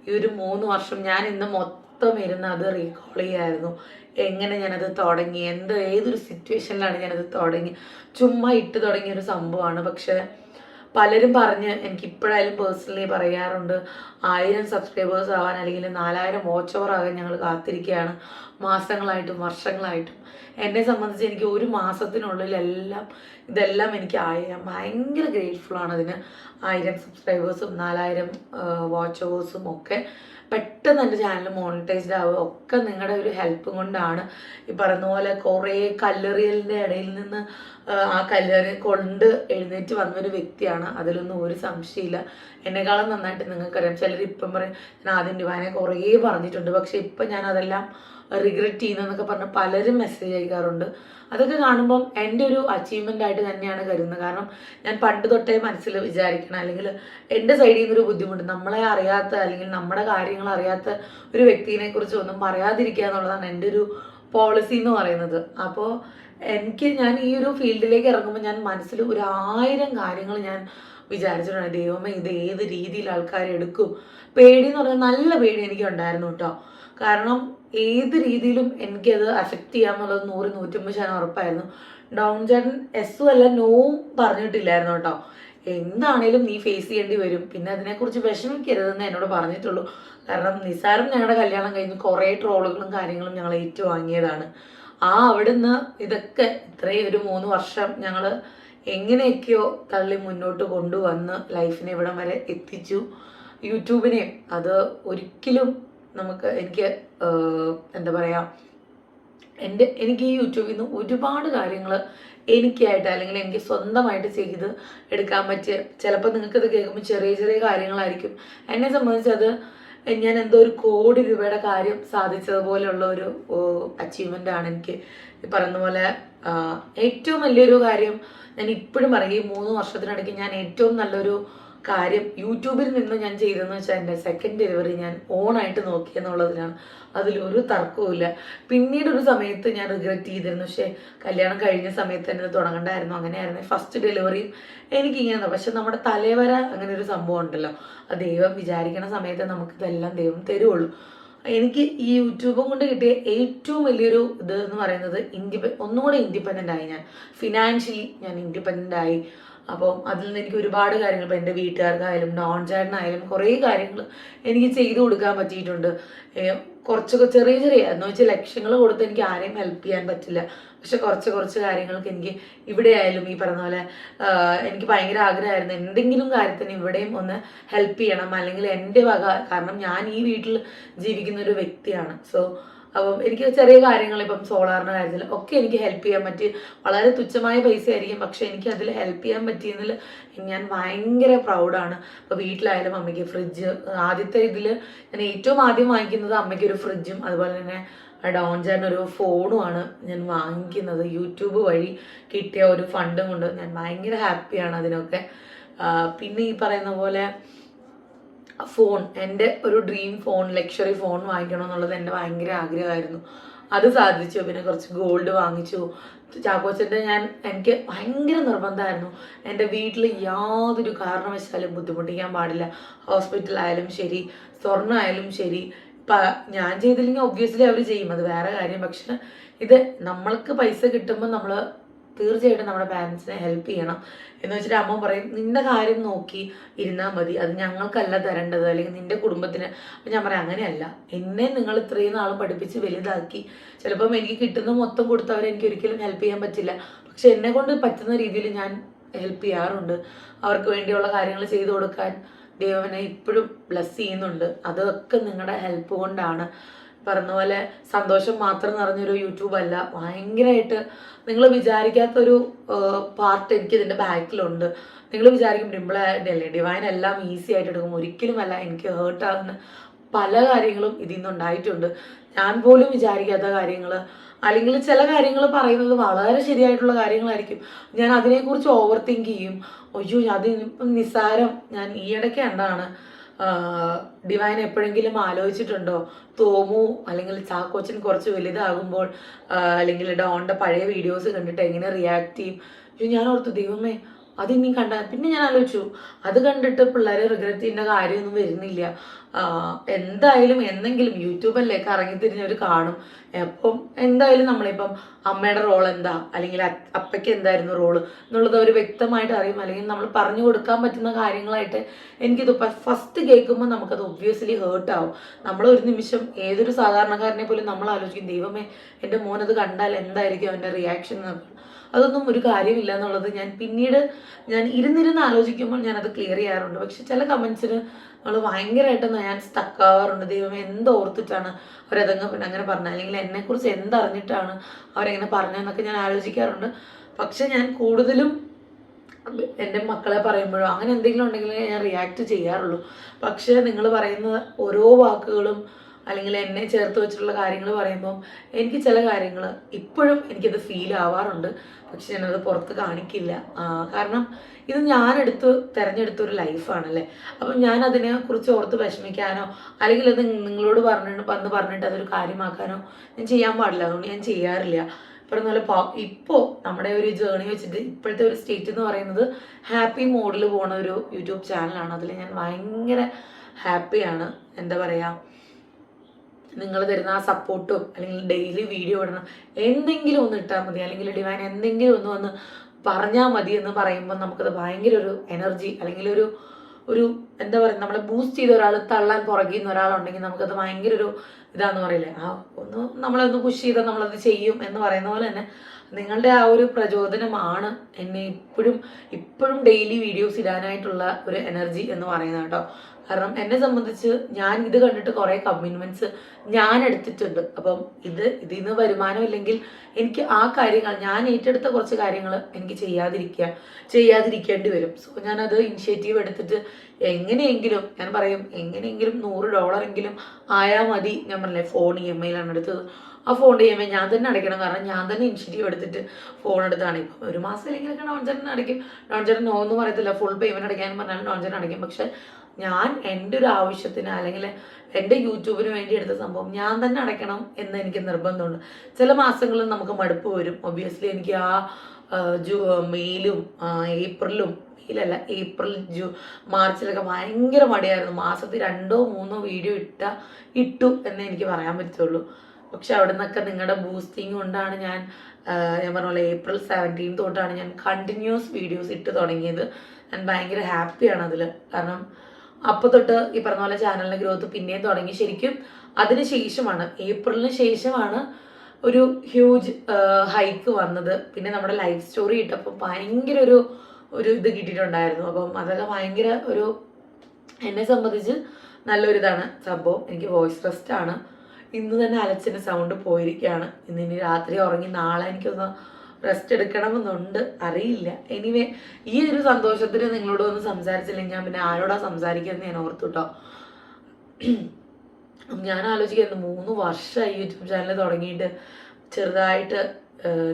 ഈ ഒരു മൂന്ന് വർഷം ഞാൻ ഇന്ന് മൊത്തം ഇരുന്ന് അത് റീകോൾ ചെയ്യായിരുന്നു. എങ്ങനെ ഞാനത് തുടങ്ങി? എന്ത് ഏതൊരു സിറ്റുവേഷനിലാണ് ഞാനത് തുടങ്ങി? ചുമ്മാ ഇട്ട് തുടങ്ങിയ ഒരു സംഭവമാണ്. പക്ഷെ പലരും പറഞ്ഞ് എനിക്ക് ഇപ്പോഴായാലും പേഴ്സണലി പറയാറുണ്ട് ആയിരം സബ്സ്ക്രൈബേഴ്സ് ആവാൻ അല്ലെങ്കിൽ നാലായിരം വാച്ച് ഓവർ ആകാൻ ഞങ്ങൾ കാത്തിരിക്കുകയാണ്. മാസങ്ങളായിട്ടും വർഷങ്ങളായിട്ടും. എന്നെ സംബന്ധിച്ച് എനിക്ക് ഒരു മാസത്തിനുള്ളിൽ എല്ലാം ഇതെല്ലാം എനിക്ക് ആയിരം ഭയങ്കര ഗ്രേറ്റ്ഫുൾ ആണ് അതിന്. ആയിരം സബ്സ്ക്രൈബേഴ്സും നാലായിരം വാച്ച് ഓവേഴ്സും ഒക്കെ പെട്ടെന്ന് എന്റെ ചാനൽ മോണിറ്റൈസ്ഡ് ആവുക. ഒക്കെ നിങ്ങളുടെ ഒരു ഹെൽപ്പ് കൊണ്ടാണ്. ഈ പറയുന്ന പോലെ കുറേ കല്ലെറിയലിന്റെ ഇടയിൽ നിന്ന് ആ കല്ലെറി കൊണ്ട് എഴുന്നേറ്റ് വന്നൊരു വ്യക്തിയാണ്. അതിലൊന്നും ഒരു സംശയമില്ല. എന്നെക്കാളും നന്നായിട്ട് നിങ്ങൾക്കറിയാം. ചിലർ ഇപ്പം പറയും ഞാൻ ആദ്യം ഡിവാനെ കുറേ പറഞ്ഞിട്ടുണ്ട്. പക്ഷേ ഇപ്പം ഞാൻ അതെല്ലാം റിഗ്രറ്റ് ചെയ്യുന്നതെന്നൊക്കെ പറഞ്ഞ് പലരും മെസ്സേജ് അയക്കാറുണ്ട്. അതൊക്കെ കാണുമ്പം എന്റെ ഒരു അച്ചീവ്മെന്റ് ആയിട്ട് തന്നെയാണ് കരുതുന്നത്. കാരണം ഞാൻ പണ്ട് തൊട്ടേ മനസ്സിൽ വിചാരിക്കണം. അല്ലെങ്കിൽ എന്റെ സൈഡിൽ നിന്നൊരു ബുദ്ധിമുട്ട് നമ്മളെ അറിയാത്ത അല്ലെങ്കിൽ നമ്മുടെ കാര്യങ്ങൾ അറിയാത്ത ഒരു വ്യക്തിനെ കുറിച്ച് ഒന്നും പറയാതിരിക്കുക എന്നുള്ളതാണ് എന്റെ ഒരു പോളിസി എന്ന് പറയുന്നത്. അപ്പോൾ എനിക്ക് ഞാൻ ഈ ഒരു ഫീൽഡിലേക്ക് ഇറങ്ങുമ്പോൾ ഞാൻ മനസ്സിൽ ഒരു ആയിരം കാര്യങ്ങൾ ഞാൻ വിചാരിച്ചിട്ടുണ്ട്. ദൈവമേ ഇത് ഏത് രീതിയിൽ ആൾക്കാർ എടുക്കും? പേടി എന്ന് പറഞ്ഞാൽ നല്ല പേടി എനിക്ക് ഉണ്ടായിരുന്നു കേട്ടോ. കാരണം ഏത് രീതിയിലും എനിക്കത് അഫക്റ്റ് ചെയ്യാന്നുള്ളത് നൂറ് നൂറ്റമ്പത് ശതമാനം ഉറപ്പായിരുന്നു. ഡൗൺ ചേട്ടൻ എസ്സും അല്ല നോവും പറഞ്ഞിട്ടില്ലായിരുന്നു കേട്ടോ. എന്താണേലും നീ ഫേസ് ചെയ്യേണ്ടി വരും. പിന്നെ അതിനെക്കുറിച്ച് വിഷമിക്കരുതെന്ന് എന്നോട് പറഞ്ഞിട്ടുള്ളൂ. കാരണം നിസാരം ഞങ്ങളുടെ കല്യാണം കഴിഞ്ഞ് കുറേ ട്രോളുകളും കാര്യങ്ങളും ഞങ്ങൾ ഏറ്റുവാങ്ങിയതാണ്. ആ അവിടുന്ന് ഇതൊക്കെ ഇത്രയും ഒരു മൂന്ന് വർഷം ഞങ്ങൾ എങ്ങനെയൊക്കെയോ തള്ളി മുന്നോട്ട് കൊണ്ടുവന്ന് ലൈഫിനെ ഇവിടം വരെ എത്തിച്ചു. യൂട്യൂബിനെയും അത് ഒരിക്കലും നമുക്ക് എനിക്ക് എന്താ പറയുക എന്റെ എനിക്ക് ഈ യൂട്യൂബിൽ നിന്ന് ഒരുപാട് കാര്യങ്ങൾ എനിക്കായിട്ട് അല്ലെങ്കിൽ എനിക്ക് സ്വന്തമായിട്ട് ചെയ്ത് എടുക്കാൻ പറ്റിയ ചിലപ്പോൾ നിങ്ങൾക്കത് കേൾക്കുമ്പോൾ ചെറിയ ചെറിയ കാര്യങ്ങളായിരിക്കും. എന്നെ സംബന്ധിച്ച് അത് ഞാൻ എന്തോ ഒരു കോടി രൂപയുടെ കാര്യം സാധിച്ചതുപോലെയുള്ള ഒരു അച്ചീവ്മെന്റ് ആണ് എനിക്ക് ഈ പറയുന്ന പോലെ ഏറ്റവും വലിയൊരു കാര്യം ഞാൻ ഇപ്പോഴും പറയും. ഈ മൂന്ന് വർഷത്തിനിടയ്ക്ക് ഞാൻ ഏറ്റവും നല്ലൊരു കാര്യം യൂട്യൂബിൽ നിന്ന് ഞാൻ ചെയ്തതെന്ന് വെച്ചാൽ എന്റെ സെക്കൻഡ് ഡെലിവറി ഞാൻ ഓണായിട്ട് നോക്കി എന്നുള്ളതിലാണ്. അതിലൊരു തർക്കവുമില്ല പിന്നീട് ഒരു സമയത്ത് ഞാൻ റിഗ്രറ്റ് ചെയ്തിരുന്നു. പക്ഷേ കല്യാണം കഴിഞ്ഞ സമയത്ത് തന്നെ തുടങ്ങണ്ടായിരുന്നു. അങ്ങനെയായിരുന്നു. ഫസ്റ്റ് ഡെലിവറിയും എനിക്കിങ്ങനെ പക്ഷെ നമ്മുടെ തലേവര അങ്ങനെ ഒരു സംഭവം ഉണ്ടല്ലോ. അത് ദൈവം വിചാരിക്കണ സമയത്ത് നമുക്ക് ഇതെല്ലാം ദൈവം തരുള്ളൂ എനിക്ക് ഈ യൂട്യൂബും കൊണ്ട് കിട്ടിയ ഏറ്റവും വലിയൊരു ഇത് എന്ന് പറയുന്നത് ഇൻഡിപെ ഒന്നുകൂടെ ഇൻഡിപെൻഡന്റ് ആയി ഞാൻ. ഫിനാൻഷ്യലി ഞാൻ ഇൻഡിപെൻഡന്റ് ആയി. അപ്പം അതിൽ നിന്ന് എനിക്ക് ഒരുപാട് കാര്യങ്ങൾ ഇപ്പം എന്റെ വീട്ടുകാർക്കായാലും ഡോൺ ചേട്ടനായാലും കുറേ കാര്യങ്ങൾ എനിക്ക് ചെയ്തു കൊടുക്കാൻ പറ്റിയിട്ടുണ്ട്. കുറച്ചൊക്കെ ചെറിയ ചെറിയ എന്ന് വെച്ചാൽ ലക്ഷ്യങ്ങൾ കൊടുത്ത് എനിക്ക് ആരെയും ഹെൽപ്പ് ചെയ്യാൻ പറ്റില്ല. പക്ഷെ കുറച്ച് കുറച്ച് കാര്യങ്ങൾക്ക് എനിക്ക് ഇവിടെ ആയാലും ഈ പറഞ്ഞ പോലെ എനിക്ക് ഭയങ്കര ആഗ്രഹമായിരുന്നു. എന്തെങ്കിലും കാര്യത്തിന് ഇവിടെയും ഒന്ന് ഹെൽപ്പ് ചെയ്യണം. അല്ലെങ്കിൽ എന്റെ വക കാരണം ഞാൻ ഈ വീട്ടിൽ ജീവിക്കുന്ന ഒരു വ്യക്തിയാണ്. സോ അപ്പം എനിക്ക് ചെറിയ കാര്യങ്ങൾ ഇപ്പം സോളാറിന്റെ കാര്യത്തിൽ ഒക്കെ എനിക്ക് ഹെൽപ്പ് ചെയ്യാൻ പറ്റി. വളരെ തുച്ഛമായ പൈസ ആയിരിക്കും പക്ഷേ എനിക്ക് അതിൽ ഹെൽപ്പ് ചെയ്യാൻ പറ്റിയതിൽ ഞാൻ ഭയങ്കര പ്രൗഡാണ് ഇപ്പോൾ വീട്ടിലായാലും അമ്മയ്ക്ക് ഫ്രിഡ്ജ് ആദ്യത്തെ ഇതിൽ ഞാൻ ഏറ്റവും ആദ്യം വാങ്ങിക്കുന്നത് അമ്മയ്ക്ക് ഒരു ഫ്രിഡ്ജും അതുപോലെ തന്നെ ഡോൺ ചേട്ടൻ ഒരു ഫോണുമാണ് ഞാൻ വാങ്ങിക്കുന്നത്. യൂട്യൂബ് വഴി കിട്ടിയ ഒരു ഫണ്ടും കൊണ്ട് ഞാൻ ഭയങ്കര ഹാപ്പിയാണ് അതിനൊക്കെ. പിന്നെ ഈ പറയുന്ന പോലെ ഫോൺ എന്റെ ഒരു ഡ്രീം ഫോൺ ലക്ഷറി ഫോൺ വാങ്ങിക്കണം എന്നുള്ളത് എന്റെ ഭയങ്കര ആഗ്രഹമായിരുന്നു. അത് സാധിച്ചു പിന്നെ കുറച്ച് ഗോൾഡ് വാങ്ങിച്ചു. ചാക്കോച്ചന്റെ ഞാൻ എനിക്ക് ഭയങ്കര നിർബന്ധമായിരുന്നു. എന്റെ വീട്ടിൽ യാതൊരു കാരണവശാലും ബുദ്ധിമുട്ടിക്കാൻ പാടില്ല. ഹോസ്പിറ്റലായാലും ശരി സ്വർണമായാലും ശരി. ഞാൻ ചെയ്തില്ലെങ്കിൽ ഒബ്വിയസ്ലി അവർ ചെയ്യും. അത് വേറെ കാര്യം. പക്ഷെ ഇത് നമ്മൾക്ക് പൈസ കിട്ടുമ്പോൾ നമ്മൾ തീർച്ചയായിട്ടും നമ്മുടെ പാരൻസിനെ ഹെൽപ്പ് ചെയ്യണം. എന്ന് വെച്ചിട്ട് അമ്മ പറയും നിന്റെ കാര്യം നോക്കി ഇരുന്നാൽ മതി. അത് ഞങ്ങൾക്കല്ല തരേണ്ടത്. അല്ലെങ്കിൽ നിന്റെ കുടുംബത്തിന്. അപ്പം ഞാൻ പറയാം അങ്ങനെയല്ല. എന്നെ നിങ്ങൾ ഇത്രയും നാൾ പഠിപ്പിച്ച് വലുതാക്കി. ചിലപ്പം എനിക്ക് കിട്ടുന്ന മൊത്തം കൊടുത്തവരെ എനിക്ക് ഒരിക്കലും ഹെൽപ്പ് ചെയ്യാൻ പറ്റില്ല. പക്ഷെ എന്നെ കൊണ്ട് പറ്റുന്ന രീതിയിൽ ഞാൻ ഹെൽപ്പ് ചെയ്യാറുണ്ട്. അവർക്ക് വേണ്ടിയുള്ള കാര്യങ്ങൾ ചെയ്തു കൊടുക്കാൻ ദൈവനെ ഇപ്പോഴും ബ്ലസ് ചെയ്യുന്നുണ്ട്. അതൊക്കെ നിങ്ങളുടെ ഹെൽപ്പ് കൊണ്ടാണ്. പറഞ്ഞ പോലെ സന്തോഷം മാത്രം നിറഞ്ഞൊരു യൂട്യൂബ് അല്ല ഭയങ്കരമായിട്ട് നിങ്ങൾ വിചാരിക്കാത്തൊരു പാർട്ട് എനിക്ക് ഇതിന്റെ ബാക്കിലുണ്ട്. നിങ്ങൾ വിചാരിക്കും ഡിംബിളെ അല്ലേ ഡിവൈൻ എല്ലാം ഈസി ആയിട്ട് എടുക്കും. ഒരിക്കലുമല്ല എനിക്ക് ഹേർട്ട് ആകുന്ന പല കാര്യങ്ങളും ഇതിൽ നിന്നുണ്ടായിട്ടുണ്ട്. ഞാൻ പോലും വിചാരിക്കാത്ത കാര്യങ്ങൾ അല്ലെങ്കിൽ ചില കാര്യങ്ങൾ പറയുന്നത് വളരെ ശരിയായിട്ടുള്ള കാര്യങ്ങളായിരിക്കും. ഞാൻ അതിനെക്കുറിച്ച് ഓവർ തിങ്ക് ചെയ്യും. അയ്യോ അത് നിസ്സാരം. ഞാൻ ഈയിടയ്ക്ക് കണ്ടാണ് ഡിവൈൻ എപ്പോഴെങ്കിലും ആലോചിച്ചിട്ടുണ്ടോ? തോമു അല്ലെങ്കിൽ ചാക്കോച്ചൻ കുറച്ച് വലുതാകുമ്പോൾ അല്ലെങ്കിൽ ഡോണിന്റെ പഴയ വീഡിയോസ് കണ്ടിട്ട് എങ്ങനെ റിയാക്ട് ചെയ്യും? അയ്യോ ഞാൻ ഓർത്തു ദൈവമേ അതിനി കണ്ട പിന്നെ ഞാൻ ആലോചിച്ചു അത് കണ്ടിട്ട് പിള്ളേരെ റിഗ്രറ്റ് ചെയ്യേണ്ട കാര്യമൊന്നും വരുന്നില്ല. എന്തായാലും എന്തെങ്കിലും യൂട്യൂബിലേക്ക് കറങ്ങി തിരിഞ്ഞവർ കാണും. അപ്പം എന്തായാലും നമ്മളിപ്പം അമ്മയുടെ റോൾ എന്താ? അല്ലെങ്കിൽ അപ്പയ്ക്ക് എന്തായിരുന്നു റോൾ എന്നുള്ളത് അവർ വ്യക്തമായിട്ട് അറിയും. അല്ലെങ്കിൽ നമ്മൾ പറഞ്ഞു കൊടുക്കാൻ പറ്റുന്ന കാര്യങ്ങളായിട്ട് എനിക്കിത് ഫസ്റ്റ് കേൾക്കുമ്പോൾ നമുക്കത് ഒബ്വിയസ്ലി ഹേർട്ട് ആവും. നമ്മൾ ഒരു നിമിഷം ഏതൊരു സാധാരണക്കാരനെ പോലും നമ്മൾ ആലോചിക്കും ദൈവമേ എന്റെ മോനത് കണ്ടാൽ എന്തായിരിക്കും അവന്റെ റിയാക്ഷൻ അതൊന്നും ഒരു കാര്യമില്ല എന്നുള്ളത് ഞാൻ പിന്നീട് ഞാൻ ഇരുന്നിരുന്ന് ആലോചിക്കുമ്പോൾ ഞാനത് ക്ലിയർ ചെയ്യാറുണ്ട്. പക്ഷെ ചില കമൻസിന് നമ്മൾ ഭയങ്കരമായിട്ട് ഞാൻ സ്റ്റക്കാവാറുണ്ട് ദൈവം എന്തോർത്തിട്ടാണ് അവരതങ്ങ് പിന്നെ അങ്ങനെ പറഞ്ഞത്? അല്ലെങ്കിൽ എന്നെക്കുറിച്ച് എന്തറിഞ്ഞിട്ടാണ് അവരെങ്ങനെ പറഞ്ഞതെന്നൊക്കെ ഞാൻ ആലോചിക്കാറുണ്ട്. പക്ഷെ ഞാൻ കൂടുതലും എന്റെ മക്കളെ പറയുമ്പോഴോ അങ്ങനെ എന്തെങ്കിലും ഉണ്ടെങ്കിൽ ഞാൻ റിയാക്ട് ചെയ്യാറുള്ളൂ. പക്ഷേ നിങ്ങൾ പറയുന്ന ഓരോ വാക്കുകളും അല്ലെങ്കിൽ എന്നെ ചേർത്ത് വെച്ചിട്ടുള്ള കാര്യങ്ങൾ പറയുമ്പോൾ എനിക്ക് ചില കാര്യങ്ങൾ ഇപ്പോഴും എനിക്കത് ഫീൽ ആവാറുണ്ട്. പക്ഷെ ഞാനത് പുറത്ത് കാണിക്കില്ല. കാരണം ഇത് ഞാനെടുത്ത് തിരഞ്ഞെടുത്ത ഒരു ലൈഫാണല്ലേ അപ്പം ഞാൻ അതിനെ കുറിച്ച് ഓർത്ത് വിഷമിക്കാനോ അല്ലെങ്കിൽ അത് നിങ്ങളോട് പറഞ്ഞിട്ട് വന്ന് പറഞ്ഞിട്ട് അതൊരു കാര്യമാക്കാനോ ഞാൻ ചെയ്യാൻ പാടില്ല. അതുകൊണ്ട് ഞാൻ ചെയ്യാറില്ല. പറഞ്ഞ പോലെ ഇപ്പോൾ നമ്മുടെ ഒരു ജേണി വെച്ചിട്ട് ഇപ്പോഴത്തെ ഒരു സ്റ്റേറ്റ് എന്ന് പറയുന്നത് ഹാപ്പി മോഡിൽ പോണ ഒരു യൂട്യൂബ് ചാനലാണ് അതിൽ ഞാൻ ഭയങ്കര ഹാപ്പിയാണ് എന്താ പറയുക നിങ്ങൾ തരുന്ന ആ സപ്പോർട്ടും അല്ലെങ്കിൽ ഡെയിലി വീഡിയോ ഇടണം. എന്തെങ്കിലും ഒന്ന് ഇട്ടാൽ മതി. അല്ലെങ്കിൽ ഡിവൈൻ എന്തെങ്കിലും ഒന്ന് വന്ന് പറഞ്ഞാൽ മതി എന്ന് പറയുമ്പോൾ നമുക്കത് ഭയങ്കര ഒരു എനർജി അല്ലെങ്കിൽ ഒരു ഒരു എന്താ പറയുക നമ്മളെ ബൂസ്റ്റ് ചെയ്ത ഒരാൾ തള്ളാൻ പുറകിൽ നിന്ന് ഒരാളുണ്ടെങ്കിൽ നമുക്കത് ഭയങ്കര ഒരു ഇതാന്ന് പറയില്ലേ? ആ ഒന്ന് നമ്മളൊന്ന് പുഷ് ചെയ്താൽ നമ്മളത് ചെയ്യും എന്ന് പറയുന്ന പോലെ തന്നെ നിങ്ങളുടെ ആ ഒരു പ്രചോദനമാണ് എന്നെ ഇപ്പോഴും ഇപ്പോഴും ഡെയിലി വീഡിയോസ് ഇടാനായിട്ടുള്ള ഒരു എനർജി എന്ന് പറയുന്നത് കേട്ടോ. കാരണം എന്നെ സംബന്ധിച്ച് ഞാൻ ഇത് കണ്ടിട്ട് കുറേ കമ്മിറ്റ്മെന്റ്സ് ഞാൻ എടുത്തിട്ടുണ്ട്. അപ്പം ഇത് ഇതിൽ നിന്ന് വരുമാനം ഇല്ലെങ്കിൽ എനിക്ക് ആ കാര്യങ്ങൾ ഞാൻ ഏറ്റെടുത്ത കുറച്ച് കാര്യങ്ങൾ എനിക്ക് ചെയ്യാതിരിക്കുക ചെയ്യാതിരിക്കേണ്ടി വരും. സോ ഞാനത് ഇനിഷ്യേറ്റീവ് എടുത്തിട്ട് എങ്ങനെയെങ്കിലും ഞാൻ പറയും എങ്ങനെയെങ്കിലും നൂറ് ഡോളറെങ്കിലും ആയാൽ മതി. ഞാൻ പറഞ്ഞില്ലേ ഫോൺ ഇ എം ഐയിലാണ് എടുത്തത്. ആ ഫോൺ ഇ എം ഐ ഞാൻ തന്നെ അടയ്ക്കണം. കാരണം ഞാൻ തന്നെ ഇനിഷ്യേറ്റീവ് എടുത്തിട്ട് ഫോൺ എടുത്താണ് ഇപ്പം ഒരു മാസം ഇല്ലെങ്കിലൊക്കെ നോൺ ചേട്ടൻ അടയ്ക്കും. നോൺ ചേട്ടൻ നോ എന്ന് പറയത്തില്ല. ഫുൾ പേയ്മെന്റ് അടയ്ക്കാൻ പറഞ്ഞാലും നോൺ ചേട്ടൻ അടയ്ക്കും. പക്ഷെ ഞാൻ എന്റെ ഒരു ആവശ്യത്തിന് അല്ലെങ്കിൽ എന്റെ യൂട്യൂബിന് വേണ്ടി എടുത്ത സംഭവം ഞാൻ തന്നെ അടയ്ക്കണം എന്ന് എനിക്ക് നിർബന്ധമുണ്ട്. ചില മാസങ്ങളിൽ നമുക്ക് മടുപ്പ് വരും. ഒബിയസ്ലി എനിക്ക് ആ ജൂ മെയിലും ഏപ്രിലും മെയിലല്ല ഏപ്രിൽ ജൂ മാർച്ചിലൊക്കെ ഭയങ്കര മടിയായിരുന്നു. മാസത്തിൽ രണ്ടോ മൂന്നോ വീഡിയോ ഇട്ട ഇട്ടു എന്ന് എനിക്ക് പറയാൻ പറ്റുള്ളൂ പക്ഷെ അവിടെ നിന്നൊക്കെ നിങ്ങളുടെ ബൂസ്റ്റിംഗ് കൊണ്ടാണ് ഞാൻ ഞാൻ പറഞ്ഞ പോലെ ഏപ്രിൽ സെവന്റീൻ തൊട്ടാണ് ഞാൻ കണ്ടിന്യൂസ് വീഡിയോസ് ഇട്ട് തുടങ്ങിയത്. ഞാൻ ഭയങ്കര ഹാപ്പിയാണ് അതിൽ കാരണം അപ്പോൾ തൊട്ട് ഈ പറഞ്ഞ പോലെ ചാനലിന്റെ ഗ്രോത്ത് പിന്നെയും തുടങ്ങി ശരിക്കും അതിന് ശേഷമാണ്. ഏപ്രിലിന് ശേഷമാണ് ഒരു ഹ്യൂജ് ഹൈക്ക് വന്നത്. പിന്നെ നമ്മുടെ ലൈഫ് സ്റ്റോറി ഇട്ടപ്പോൾ ഭയങ്കര ഒരു ഒരു ഇത് കിട്ടിയിട്ടുണ്ടായിരുന്നു. അപ്പം അതൊക്കെ ഭയങ്കര ഒരു എന്നെ സംബന്ധിച്ച് നല്ലൊരു ഇതാണ് സംഭവം. എനിക്ക് വോയിസ് റെസ്റ്റ് ആണ്. ഇന്ന് തന്നെ അലച്ചിന്റെ സൗണ്ട് പോയിരിക്കുകയാണ്. ഇന്ന് ഇനി രാത്രി ഉറങ്ങി നാളെ എനിക്കൊന്ന് റെസ്റ്റ് എടുക്കണമെന്നുണ്ട് അറിയില്ല. എനിവേ ഈ ഒരു സന്തോഷത്തിന് നിങ്ങളോട് ഒന്ന് സംസാരിച്ചില്ലെങ്കിൽ ഞാൻ പിന്നെ ആരോടാ സംസാരിക്കുന്നത് ഞാൻ ഓർത്തു കേട്ടോ [CLEARS THROAT] ഞാൻ ആലോചിക്കായിരുന്നു മൂന്ന് വർഷമായി യൂട്യൂബ് ചാനൽ തുടങ്ങിയിട്ട് ചെറുതായിട്ട്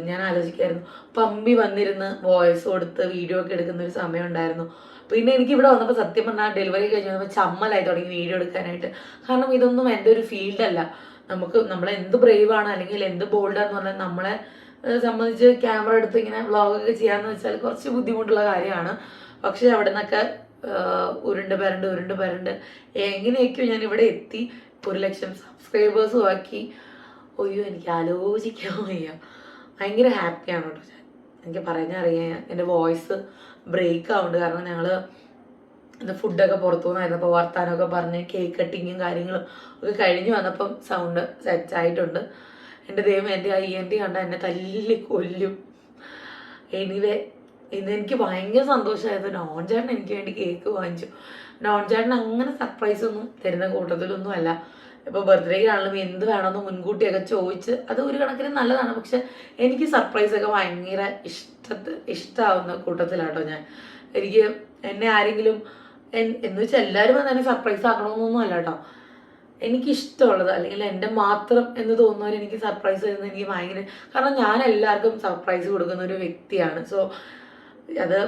ഞാൻ ആലോചിക്കായിരുന്നു. പമ്പി വന്നിരുന്ന് വോയിസ് കൊടുത്ത് വീഡിയോ ഒക്കെ എടുക്കുന്ന ഒരു സമയം ഉണ്ടായിരുന്നു. പിന്നെ എനിക്ക് ഇവിടെ വന്നപ്പോൾ സത്യം പറഞ്ഞാൽ ഡെലിവറി കഴിഞ്ഞ് വന്നപ്പോൾ ചമ്മലായി തുടങ്ങി വീഡിയോ എടുക്കാനായിട്ട്. കാരണം ഇതൊന്നും എന്റെ ഒരു ഫീൽഡല്ല നമുക്ക് നമ്മൾ എന്ത് അല്ലെങ്കിൽ എന്ത് ബോൾഡാന്ന് പറഞ്ഞാൽ നമ്മളെ സംബന്ധിച്ച് ക്യാമറ എടുത്ത് ഇങ്ങനെ വ്ളോഗൊക്കെ ചെയ്യാന്ന് വെച്ചാൽ കുറച്ച് ബുദ്ധിമുട്ടുള്ള കാര്യമാണ്. പക്ഷേ അവിടെ നിന്നൊക്കെ ഉരുണ്ട് പരണ്ട് ഉരുണ്ട് പരണ്ട് എങ്ങനെയൊക്കെയോ ഞാൻ ഇവിടെ എത്തി ഒരു ലക്ഷം സബ്സ്ക്രൈബേഴ്സും ആക്കി. ഒയ്യോ എനിക്ക് ആലോചിക്കാൻ വയ്യ. ഭയങ്കര ഹാപ്പിയാണ് കേട്ടോ ഞാൻ. എനിക്ക് പറഞ്ഞറിയാം എന്റെ വോയിസ് ബ്രേക്ക് ആവുന്നുണ്ട്. കാരണം ഞങ്ങൾ ഇത് ഫുഡൊക്കെ പുറത്തു നിന്നായിരുന്നപ്പോൾ വർത്താനമൊക്കെ പറഞ്ഞ് കേക്ക് കട്ടിങ്ങും കാര്യങ്ങളും ഒക്കെ കഴിഞ്ഞ് വന്നപ്പം സൗണ്ട് സെറ്റ് ആയിട്ടുണ്ട്. എന്റെ ദൈവം എന്റെ അയ്യന്റെ ടി കണ്ട എന്നെ തല്ലി കൊല്ലും. എനിവേ ഇന്ന് എനിക്ക് ഭയങ്കര സന്തോഷമായിരുന്നു. നോൺ ചേട്ടൻ എനിക്ക് വേണ്ടി കേക്ക് വാങ്ങിച്ചു. നോൺ ചേട്ടൻ അങ്ങനെ സർപ്രൈസ് ഒന്നും തരുന്ന കൂട്ടത്തിലൊന്നും അല്ല. ഇപ്പോൾ ബർത്ത്ഡേക്കാണെങ്കിലും എന്ത് വേണമെന്ന് മുൻകൂട്ടിയൊക്കെ ചോദിച്ച് അത് ഒരു കണക്കിന് നല്ലതാണ്. പക്ഷെ എനിക്ക് സർപ്രൈസ് ഒക്കെ ഭയങ്കര ഇഷ്ടത്ത് ഇഷ്ടമാവുന്ന കൂട്ടത്തിലാട്ടോ ഞാൻ. എനിക്ക് എന്നെ ആരെങ്കിലും എന്ന് വെച്ചാൽ എല്ലാവരും തന്നെ സർപ്രൈസ് ആക്കണമെന്നൊന്നും അല്ല കേട്ടോ എനിക്ക് ഇഷ്ടമുള്ളത് അല്ലെങ്കിൽ എന്റെ മാത്രം എന്ന് തോന്നുന്നവർ എനിക്ക് സർപ്രൈസ് തരുന്നത് എനിക്ക് ഭയങ്കര കാരണം ഞാൻ എല്ലാവർക്കും സർപ്രൈസ് കൊടുക്കുന്ന ഒരു വ്യക്തിയാണ്. സോ അത്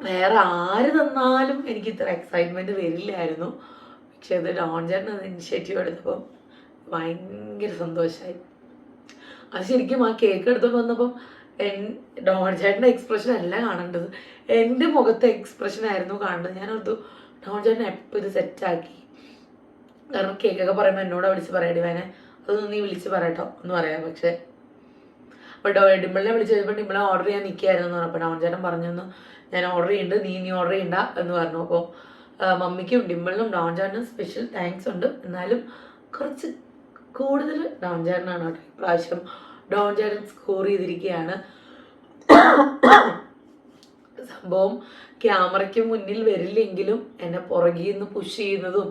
വേറെ ആര് തന്നാലും എനിക്ക് ഇത്ര എക്സൈറ്റ്മെന്റ് വരില്ലായിരുന്നു. പക്ഷെ അത് ഡോൺ ചേട്ടൻ അത് ഇനിഷ്യേറ്റീവ് എടുത്തപ്പം ഭയങ്കര സന്തോഷമായി അത് ശരിക്കും ആ കേക്ക് എടുത്തപ്പോൾ വന്നപ്പം എൻ ഡോൺ ചേട്ടന്റെ എക്സ്പ്രഷൻ അല്ല കാണേണ്ടത്. എന്റെ മുഖത്തെ എക്സ്പ്രഷൻ ആയിരുന്നു കാണേണ്ടത്. ഞാൻ ഓർത്തു ഡോൺ ചേട്ടൻ എപ്പോൾ ഇത് സെറ്റാക്കി കാരണം കേക്കൊക്കെ പറയുമ്പോൾ എന്നോട് വിളിച്ച് പറയടി വേനെ അതൊന്നും നീ വിളിച്ച് പറയട്ടോ എന്ന് പറയാം. പക്ഷേ അപ്പോൾ ഡോ ഡിമ്പിളിനെ വിളിച്ച് കഴിഞ്ഞപ്പോൾ ഡിമ്പിളെ ഓർഡർ ചെയ്യാൻ നിൽക്കുകയായിരുന്നു എന്ന് പറഞ്ഞപ്പോൾ ഡോൺ ചേട്ടൻ ഞാൻ ഓർഡർ ചെയ്യുന്നുണ്ട് നീ നീ ഓർഡർ ചെയ്യണ്ട എന്ന് പറഞ്ഞു. അപ്പോൾ മമ്മിക്കും ഡിമ്പിളിനും ഡോൺ ചേട്ടനും സ്പെഷ്യൽ താങ്ക്സ് ഉണ്ട്. എന്നാലും കുറച്ച് കൂടുതൽ ഡോൺ ചേട്ടനാണ് കേട്ടോ. ഇപ്രാവശ്യം ഡോൺ ചേട്ടൻ സ്കോർ ചെയ്തിരിക്കുകയാണ് സംഭവം ക്യാമറയ്ക്ക് മുന്നിൽ വരില്ലെങ്കിലും എന്നെ പുറകിൽ നിന്ന് പുഷ് ചെയ്യുന്നതും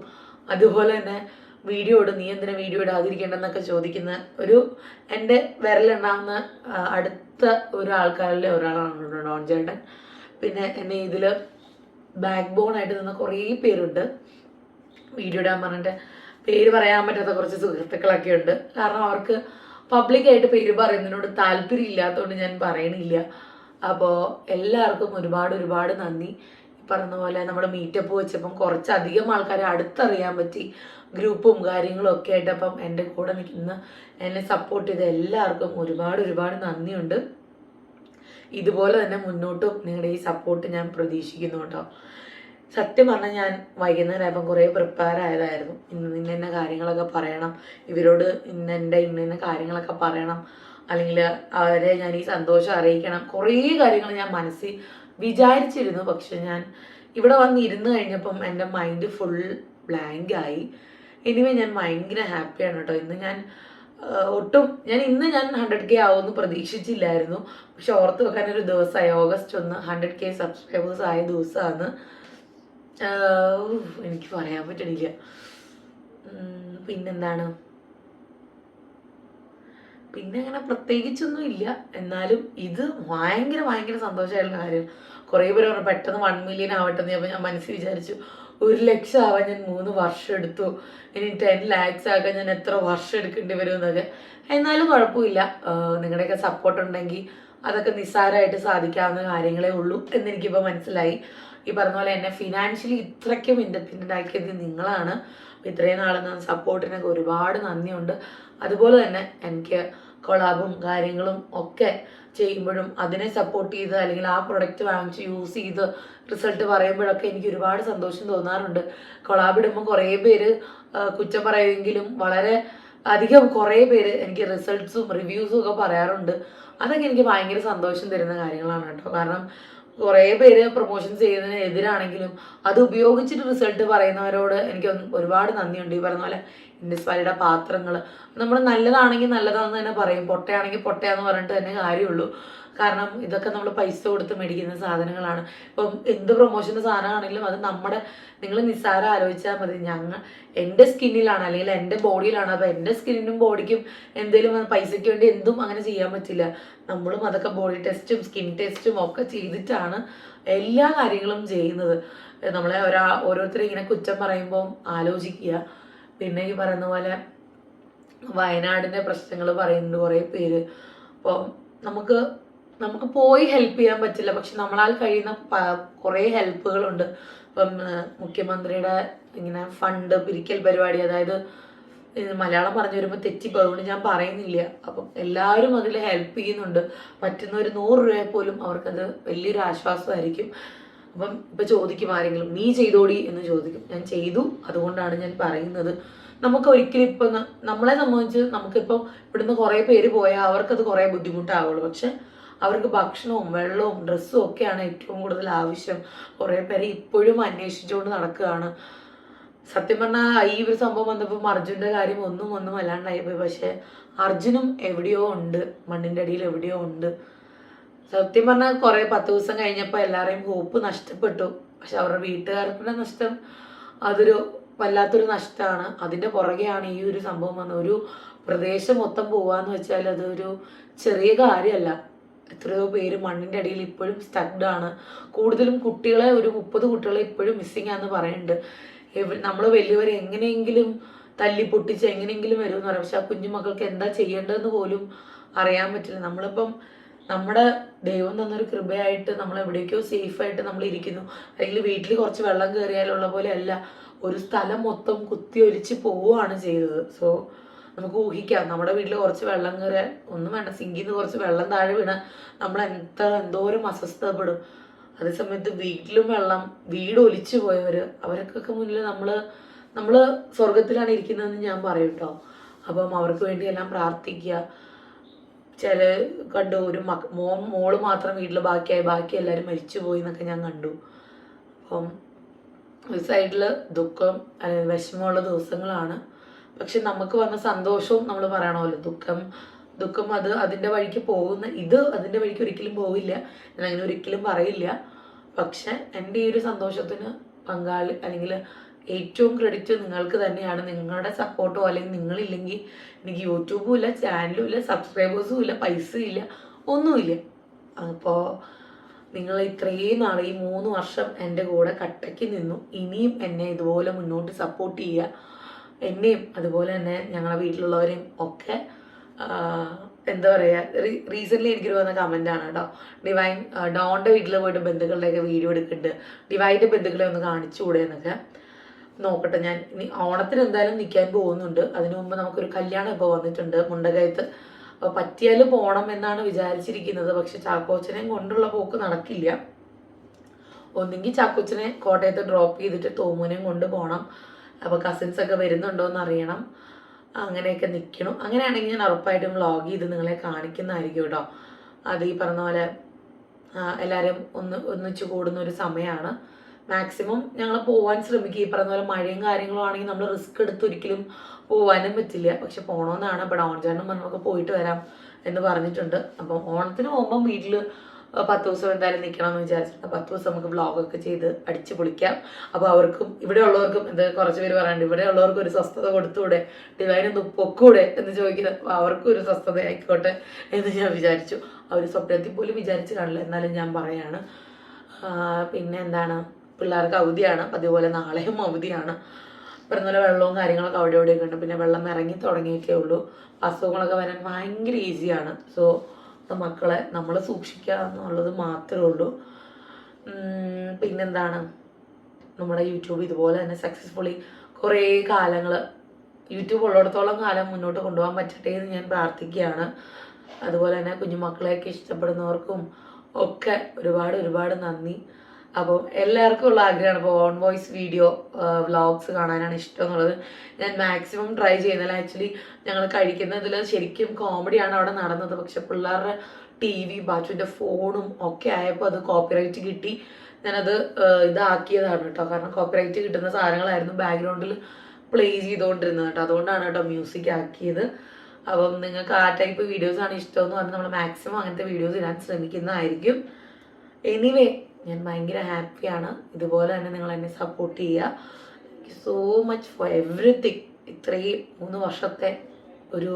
അതുപോലെ തന്നെ വീഡിയോ ഇടും നീ എന്തിനാ വീഡിയോ ഇടാതിരിക്കേണ്ടെന്നൊക്കെ ചോദിക്കുന്ന ഒരു എന്റെ വിരലുണ്ടാകുന്ന അടുത്ത ഒരു ആൾക്കാരിലെ ഒരാളാണ് ഡോൺ ചേട്ടൻ പിന്നെ എന്നെ ഇതിൽ ബാക്ക് ബോൺ ആയിട്ട് നിന്ന കുറേ പേരുണ്ട്. വീഡിയോ ഇടാൻ പറഞ്ഞിട്ട് പേര് പറയാൻ പറ്റാത്ത കുറച്ച് സുഹൃത്തുക്കളൊക്കെ ഉണ്ട്. കാരണം അവർക്ക് പബ്ലിക്കായിട്ട് പേര് പറയുന്നതിനോട് താല്പര്യം ഇല്ലാത്തതുകൊണ്ട് ഞാൻ പറയണില്ല. അപ്പോൾ എല്ലാവർക്കും ഒരുപാട് ഒരുപാട് നന്ദി. പറഞ്ഞ പോലെ നമ്മൾ മീറ്റപ്പ് വെച്ചപ്പം കുറച്ചധികം ആൾക്കാരെ അടുത്തറിയാൻ പറ്റി. ഗ്രൂപ്പും കാര്യങ്ങളും ഒക്കെ ആയിട്ട് അപ്പം എന്റെ കൂടെ നിൽക്കുന്ന എന്നെ സപ്പോർട്ട് ചെയ്ത എല്ലാവർക്കും ഒരുപാട് ഒരുപാട് നന്ദിയുണ്ട്. ഇതുപോലെ തന്നെ മുന്നോട്ടും നിങ്ങളുടെ ഈ സപ്പോർട്ട് ഞാൻ പ്രതീക്ഷിക്കുന്നു കേട്ടോ. സത്യം പറഞ്ഞാൽ ഞാൻ വൈകുന്നേരം ആയപ്പം കുറേ പ്രിപ്പയർ ആയതായിരുന്നു. ഇന്ന് ഇന്ന ഇന്ന കാര്യങ്ങളൊക്കെ പറയണം ഇവരോട് ഇന്ന എന്റെ ഇന്ന ഇന്ന കാര്യങ്ങളൊക്കെ പറയണം അല്ലെങ്കിൽ അവരെ ഞാൻ ഈ സന്തോഷം അറിയിക്കണം. കുറേ കാര്യങ്ങൾ ഞാൻ മനസ്സിൽ വിചാരിച്ചിരുന്നു. പക്ഷെ ഞാൻ ഇവിടെ വന്ന് ഇരുന്ന് കഴിഞ്ഞപ്പം എന്റെ മൈൻഡ് ഫുൾ ബ്ലാങ്ക് ആയി. എനിവേ ഞാൻ ഭയങ്കര ഹാപ്പിയാണ് കേട്ടോ. ഇന്ന് ഞാൻ ഒട്ടും ഞാൻ ഇന്ന് ഞാൻ ഹൺഡ്രഡ് കെ ആവുമെന്ന് പ്രതീക്ഷിച്ചില്ലായിരുന്നു. പക്ഷെ ഓർത്ത് വെക്കാൻ ഒരു ദിവസമായി. ഓഗസ്റ്റ് ഒന്ന് ഹൺഡ്രഡ് കെ സബ്സ്ക്രൈബേഴ്സ് ആയ ദിവസമാണ്. എനിക്ക് പറയാൻ പറ്റണില്ല. പിന്നെന്താണ്? പിന്നെ അങ്ങനെ പ്രത്യേകിച്ചൊന്നും ഇല്ല. എന്നാലും ഇത് ഭയങ്കര ഭയങ്കര സന്തോഷമായിട്ടുള്ള കാര്യം. കുറേ പേര് പറഞ്ഞു പെട്ടെന്ന് വൺ മില്യൺ ആവട്ടെ എന്ന് ഞാൻ മനസ്സിൽ വിചാരിച്ചു. ഒരു ലക്ഷം ആവാൻ ഞാൻ മൂന്ന് വർഷം എടുത്തു. ഇനി ടെൻ ലാക്സ് ആക്കാൻ ഞാൻ എത്ര വർഷം എടുക്കേണ്ടി വരും എന്നൊക്കെ എന്നാലും കുഴപ്പമില്ല. നിങ്ങളുടെയൊക്കെ സപ്പോർട്ട് ഉണ്ടെങ്കിൽ അതൊക്കെ നിസ്സാരമായിട്ട് സാധിക്കാവുന്ന കാര്യങ്ങളേ ഉള്ളൂ എന്നെനിക്കിപ്പോൾ മനസ്സിലായി. ഈ പറഞ്ഞ പോലെ എന്നെ ഫിനാൻഷ്യലി ഇത്രയ്ക്കും ഇൻഡിപെൻഡന്റ് ആക്കിയത് നിങ്ങളാണ്. ഇത്രയും നാളെ സപ്പോർട്ടിനൊക്കെ ഒരുപാട് നന്ദിയുണ്ട്. അതുപോലെ തന്നെ എനിക്ക് കൊളാബും കാര്യങ്ങളും ഒക്കെ ചെയ്യുമ്പോഴും അതിനെ സപ്പോർട്ട് ചെയ്ത് അല്ലെങ്കിൽ ആ പ്രൊഡക്റ്റ് വാങ്ങിച്ച് യൂസ് ചെയ്ത് റിസൾട്ട് പറയുമ്പോഴൊക്കെ എനിക്ക് ഒരുപാട് സന്തോഷം തോന്നാറുണ്ട്. കൊളാബ് ഇടുമ്പോൾ കുറേ പേര് കുറ്റം പറയുമെങ്കിലും വളരെ അധികം കുറേ പേര് എനിക്ക് റിസൾട്ട്സും റിവ്യൂസും ഒക്കെ പറയാറുണ്ട്. അതൊക്കെ എനിക്ക് ഭയങ്കര സന്തോഷം തരുന്ന കാര്യങ്ങളാണ് കേട്ടോ. കാരണം കുറേ പേര് പ്രൊമോഷൻ ചെയ്യുന്നതിന് എതിരാണെങ്കിലും അത് ഉപയോഗിച്ചിട്ട് റിസൾട്ട് പറയുന്നവരോട് എനിക്ക് ഒരുപാട് നന്ദിയുണ്ട്. ഈ പറഞ്ഞ പോലെ ഇൻഡസ്വാലിയുടെ പാത്രങ്ങൾ നമ്മൾ നല്ലതാണെങ്കിൽ നല്ലതാണെന്ന് തന്നെ പറയും. പൊട്ടയാണെങ്കിൽ പൊട്ടയാന്ന് പറഞ്ഞിട്ട് തന്നെ കാര്യമുള്ളൂ. കാരണം ഇതൊക്കെ നമ്മൾ പൈസ കൊടുത്ത് മേടിക്കുന്ന സാധനങ്ങളാണ്. ഇപ്പം എന്ത് പ്രൊമോഷന്റെ സാധനമാണെങ്കിലും അത് നമ്മുടെ നിങ്ങൾ നിസ്സാരം ആലോചിച്ചാൽ മതി. ഞങ്ങൾ എന്റെ സ്കിന്നിലാണ് അല്ലെങ്കിൽ എന്റെ ബോഡിയിലാണ്. അപ്പോൾ എന്റെ സ്കിന്നിനും ബോഡിക്കും എന്തെങ്കിലും പൈസയ്ക്ക് വേണ്ടി എന്തും അങ്ങനെ ചെയ്യാൻ പറ്റില്ല. നമ്മളും അതൊക്കെ ബോഡി ടെസ്റ്റും സ്കിൻ ടെസ്റ്റും ഒക്കെ ചെയ്തിട്ടാണ് എല്ലാ കാര്യങ്ങളും ചെയ്യുന്നത്. നമ്മളെ ഒരാ ഓരോരുത്തരും ഇങ്ങനെ കുറ്റം പറയുമ്പോൾ ആലോചിക്കുക. പിന്നെ ഈ പറയുന്ന പോലെ വയനാടിന്റെ പ്രശ്നങ്ങൾ പറയുന്നുണ്ട് കുറേ പേര്. അപ്പോൾ നമുക്ക് നമുക്ക് പോയി ഹെൽപ്പ് ചെയ്യാൻ പറ്റില്ല. പക്ഷെ നമ്മളാൽ കഴിയുന്ന കുറേ ഹെൽപ്പുകളുണ്ട് ഇപ്പം മുഖ്യമന്ത്രിയുടെ ഇങ്ങനെ ഫണ്ട് പിരിക്കൽ പരിപാടി അതായത് മലയാളം പറഞ്ഞു വരുമ്പോൾ തെറ്റിപ്പോയതുകൊണ്ട് ഞാൻ പറയുന്നില്ല. അപ്പം എല്ലാവരും അതിൽ ഹെൽപ്പ് ചെയ്യുന്നുണ്ട്. പറ്റുന്ന ഒരു നൂറ് രൂപ പോലും അവർക്കത് വലിയൊരു ആശ്വാസമായിരിക്കും. അപ്പം ഇപ്പം ചോദിക്കും ആരെങ്കിലും നീ ചെയ്തോടി എന്ന് ചോദിക്കും. ഞാൻ ചെയ്തു അതുകൊണ്ടാണ് ഞാൻ പറയുന്നത്. നമുക്ക് ഒരിക്കലും ഇപ്പം നമ്മളെ സംബന്ധിച്ച് നമുക്കിപ്പം ഇവിടുന്ന് കുറേ പേര് പോയാൽ അവർക്കത് കുറേ ബുദ്ധിമുട്ടാവുള്ളൂ. പക്ഷെ അവർക്ക് ഭക്ഷണവും വെള്ളവും ഡ്രസ്സും ഒക്കെയാണ് ഏറ്റവും കൂടുതൽ ആവശ്യം. കുറേ പേര് ഇപ്പോഴും അന്വേഷിച്ചുകൊണ്ട് നടക്കുകയാണ്. സത്യം പറഞ്ഞാൽ ഈ ഒരു സംഭവം വന്നപ്പോൾ അർജുന്റെ കാര്യം ഒന്നും ഒന്നും അല്ലാണ്ടായി പോയി. പക്ഷേ അർജുനും എവിടെയോ ഉണ്ട് മണ്ണിന്റെ അടിയിൽ എവിടെയോ ഉണ്ട്. സത്യം പറഞ്ഞാൽ കുറേ പത്ത് ദിവസം കഴിഞ്ഞപ്പോൾ എല്ലാവരെയും ഹോപ്പ് നഷ്ടപ്പെട്ടു. പക്ഷെ അവരുടെ വീട്ടുകാർക്കുടെ നഷ്ടം അതൊരു വല്ലാത്തൊരു നഷ്ടമാണ് അതിന്റെ പുറകെയാണ് ഈ ഒരു സംഭവം വന്നത്. ഒരു പ്രദേശം മൊത്തം പോവാന്ന് വെച്ചാൽ അതൊരു ചെറിയ കാര്യമല്ല എത്രയോ പേര് മണ്ണിന്റെ അടിയിൽ ഇപ്പോഴും സ്റ്റക്ഡ് ആണ്. കൂടുതലും കുട്ടികളെ ഒരു മുപ്പത് കുട്ടികളെ ഇപ്പോഴും മിസ്സിംഗ് ആണെന്ന് പറയുന്നുണ്ട് നമ്മൾ വലിയവരെ എങ്ങനെയെങ്കിലും തല്ലി പൊട്ടിച്ച് എങ്ങനെയെങ്കിലും വരുമെന്ന് പറയാം. പക്ഷെ ആ കുഞ്ഞുമക്കൾക്ക് എന്താ ചെയ്യേണ്ടതെന്ന് പോലും അറിയാൻ പറ്റില്ല. നമ്മളിപ്പം നമ്മുടെ ദൈവം തന്നൊരു കൃപയായിട്ട് നമ്മൾ എവിടേക്കോ സേഫായിട്ട് നമ്മൾ ഇരിക്കുന്നു അല്ലെങ്കിൽ വീട്ടിൽ കുറച്ച് വെള്ളം കയറിയാലുള്ള പോലെ അല്ല ഒരു സ്ഥലം മൊത്തം കുത്തി ഒലിച്ച് പോവുകയാണ് ചെയ്തത്. സോ നമുക്ക് ഊഹിക്കാം. നമ്മുടെ വീട്ടിൽ കുറച്ച് വെള്ളം കയറിയാൽ ഒന്നും വേണ്ട. സിങ്കിൽ നിന്ന് കുറച്ച് വെള്ളം താഴെ വീണ നമ്മൾ എന്താ എന്തോരം അസ്വസ്ഥപ്പെടും അതേസമയത്ത് വീട്ടിലും വെള്ളം വീട് ഒലിച്ചു പോയവർ അവർക്കൊക്കെ മുന്നിൽ നമ്മൾ നമ്മൾ സ്വർഗത്തിലാണ് ഇരിക്കുന്നതെന്ന് ഞാൻ പറയും കേട്ടോ അപ്പം അവർക്ക് വേണ്ടി എല്ലാം പ്രാർത്ഥിക്കുക. ചില കണ്ടു. ഒരു മക മോൻ മോൾ മാത്രം വീട്ടിൽ ബാക്കിയായി. ബാക്കി എല്ലാവരും മരിച്ചു പോയി എന്നൊക്കെ ഞാൻ കണ്ടു. അപ്പം ഒരു സൈഡിൽ ദുഃഖം അല്ലെങ്കിൽ വിഷമമുള്ള ദിവസങ്ങളാണ്. പക്ഷെ നമുക്ക് വന്ന സന്തോഷവും നമ്മൾ പറയണമല്ലോ. ദുഃഖം ദുഃഖം അത് അതിന്റെ വഴിക്ക് പോകുന്ന ഇത് അതിന്റെ വഴിക്ക് ഒരിക്കലും പോവില്ല. ഞാൻ അങ്ങനെ ഒരിക്കലും പറയില്ല. പക്ഷെ എന്റെ ഈ ഒരു സന്തോഷത്തിന് പങ്കാളി അല്ലെങ്കിൽ ഏറ്റവും ക്രെഡിറ്റ് നിങ്ങൾക്ക് തന്നെയാണ്. നിങ്ങളുടെ സപ്പോർട്ടോ അല്ലെങ്കിൽ നിങ്ങളില്ലെങ്കിൽ എനിക്ക് യൂട്യൂബും ഇല്ല ചാനലും ഇല്ല സബ്സ്ക്രൈബേഴ്സും ഇല്ല പൈസയും ഇല്ല ഒന്നുമില്ല. അപ്പോൾ നിങ്ങൾ ഇത്രയും നാൾ ഈ മൂന്ന് വർഷം എന്റെ കൂടെ കട്ടയ്ക്ക് നിന്നു. ഇനിയും എന്നെ ഇതുപോലെ മുന്നോട്ട് സപ്പോർട്ട് ചെയ്യുക. എന്നെയും അതുപോലെ തന്നെ ഞങ്ങളുടെ വീട്ടിലുള്ളവരെയും ഒക്കെ എന്താ പറയുക റീസെന്റ്ലി എനിക്കൊരു വന്ന കമന്റാണ് കേട്ടോ. ഡിവൈൻ ഡോണിന്റെ വീട്ടിൽ പോയിട്ട് ബന്ധുക്കളുടെയൊക്കെ വീഡിയോ എടുക്കുന്നുണ്ട്. ഡിവൈന്റെ ബന്ധുക്കളെ ഒന്ന് കാണിച്ചുകൂടെ എന്നൊക്കെ. നോക്കട്ടെ. ഞാൻ ഇനി ഓണത്തിന് എന്തായാലും നിൽക്കാൻ പോകുന്നുണ്ട്. അതിനു മുമ്പ് നമുക്കൊരു കല്യാണം ഇപ്പോൾ വന്നിട്ടുണ്ട് മുണ്ടകയത്ത് അപ്പോൾ പറ്റിയാൽ പോകണം എന്നാണ് വിചാരിച്ചിരിക്കുന്നത്. പക്ഷെ ചാക്കോച്ചനെയും കൊണ്ടുള്ള പോക്ക് നടക്കില്ല. ഒന്നെങ്കിൽ ചാക്കോച്ചനെ കോട്ടയത്ത് ഡ്രോപ്പ് ചെയ്തിട്ട് തോമുനെയും കൊണ്ട് പോകണം അപ്പോൾ കസിൻസ് ഒക്കെ വരുന്നുണ്ടോ എന്ന് അറിയണം അങ്ങനെയൊക്കെ നിൽക്കണം അങ്ങനെയാണെങ്കിൽ ഞാൻ ഉറപ്പായിട്ടും വ്ളോഗ് ചെയ്ത് നിങ്ങളെ കാണിക്കുന്നതായിരിക്കും കേട്ടോ. അത് ഈ പറഞ്ഞ പോലെ എല്ലാവരും ഒന്ന് ഒന്നിച്ചു കൂടുന്ന ഒരു സമയമാണ് മാക്സിമം ഞങ്ങൾ പോവാൻ ശ്രമിക്കുക ഈ പറഞ്ഞ പോലെ മഴയും കാര്യങ്ങളും ആണെങ്കിൽ നമ്മൾ റിസ്ക് എടുത്ത് ഒരിക്കലും പോവാനും പറ്റില്ല. പക്ഷെ പോകണമെന്നാണ് അപ്പോൾ പറഞ്ഞു നമുക്ക് പോയിട്ട് വരാം എന്ന് പറഞ്ഞിട്ടുണ്ട്. അപ്പം ഓണത്തിന് പോകുമ്പം വീട്ടിൽ പത്ത് ദിവസം എന്തായാലും നിൽക്കണം എന്ന് വിചാരിച്ചിട്ട് പത്ത് ദിവസം നമുക്ക് വ്ളോഗൊക്കെ ചെയ്ത് അടിച്ച് പൊളിക്കാം. അപ്പോൾ അവർക്കും ഇവിടെ ഉള്ളവർക്കും ഇത് കുറച്ച് പേര് പറയാണ്ട് ഇവിടെ ഉള്ളവർക്കും ഒരു സ്വസ്ഥത കൊടുത്തുകൂടെ ഡിവൈനൊന്ന് പൊക്കൂടെ? എന്ന് ചോദിക്കുന്നത് അവർക്കും ഒരു സ്വസ്ഥത ആയിക്കോട്ടെ എന്ന് ഞാൻ വിചാരിച്ചു. അവർ സ്വപ്നത്തിൽ പോലും വിചാരിച്ച് കാണില്ല. എന്നാലും ഞാൻ പറയാണ്. പിന്നെ എന്താണ്? പിള്ളേർക്ക് അവധിയാണ് അതുപോലെ നാളെയും അവധിയാണ്. അപ്പം ഇന്നലെ വെള്ളവും കാര്യങ്ങളൊക്കെ അവിടെ ഇവിടെയൊക്കെ ഉണ്ട്. പിന്നെ വെള്ളം ഇറങ്ങി തുടങ്ങിയിട്ടേ ഉള്ളൂ. അസുഖങ്ങളൊക്കെ വരാൻ ഭയങ്കര ഈസിയാണ്. സോ മക്കളെ നമ്മൾ സൂക്ഷിക്കുക എന്നുള്ളത് മാത്രമേ ഉള്ളൂ. പിന്നെന്താണ്? നമ്മുടെ യൂട്യൂബ് ഇതുപോലെ തന്നെ സക്സസ്ഫുള്ളി കുറേ കാലങ്ങൾ യൂട്യൂബ് ഉള്ളിടത്തോളം കാലം മുന്നോട്ട് കൊണ്ടുപോകാൻ പറ്റട്ടെ എന്ന് ഞാൻ പ്രാർത്ഥിക്കുകയാണ്. അതുപോലെ തന്നെ കുഞ്ഞുമക്കളെയൊക്കെ ഇഷ്ടപ്പെടുന്നവർക്കും ഒക്കെ ഒരുപാട് ഒരുപാട് നന്ദി. അപ്പോൾ എല്ലാവർക്കും ഉള്ള ആഗ്രഹമാണ്. ഇപ്പോൾ ഓൺ വോയിസ് വീഡിയോ വ്ളോഗ്സ് കാണാനാണ് ഇഷ്ടം എന്നുള്ളത് ഞാൻ മാക്സിമം ട്രൈ ചെയ്യുന്നില്ല ആക്ച്വലി ഞങ്ങൾ കഴിക്കുന്നതിൽ ശരിക്കും കോമഡിയാണ് അവിടെ നടന്നത്. പക്ഷെ പിള്ളേരുടെ ടി വി ബാച്ചുവിന്റെ ഫോണും ഒക്കെ ആയപ്പോൾ അത് കോപ്പിറൈറ്റ് കിട്ടി. ഞാനത് ഇതാക്കിയതാണ് കേട്ടോ. കാരണം കോപ്പിറൈറ്റ് കിട്ടുന്ന സാധനങ്ങളായിരുന്നു ബാക്ക്ഗ്രൗണ്ടിൽ പ്ലേ ചെയ്തുകൊണ്ടിരുന്നത് കേട്ടോ. അതുകൊണ്ടാണ് കേട്ടോ മ്യൂസിക് ആക്കിയത്. അപ്പം നിങ്ങൾക്ക് ആ ടൈപ്പ് വീഡിയോസാണ് ഇഷ്ടമെന്ന് പറഞ്ഞാൽ നമ്മൾ മാക്സിമം അങ്ങനത്തെ വീഡിയോസ് ഇടാൻ ശ്രമിക്കുന്നതായിരിക്കും. എനിവേ ഞാൻ ഭയങ്കര ഹാപ്പിയാണ് ഇതുപോലെ തന്നെ നിങ്ങൾ എന്നെ സപ്പോർട്ട് ചെയ്യുക. സോ മച്ച് ഫോർ എവറിത്തിങ് ഇത്രയും മൂന്ന് വർഷത്തെ ഒരു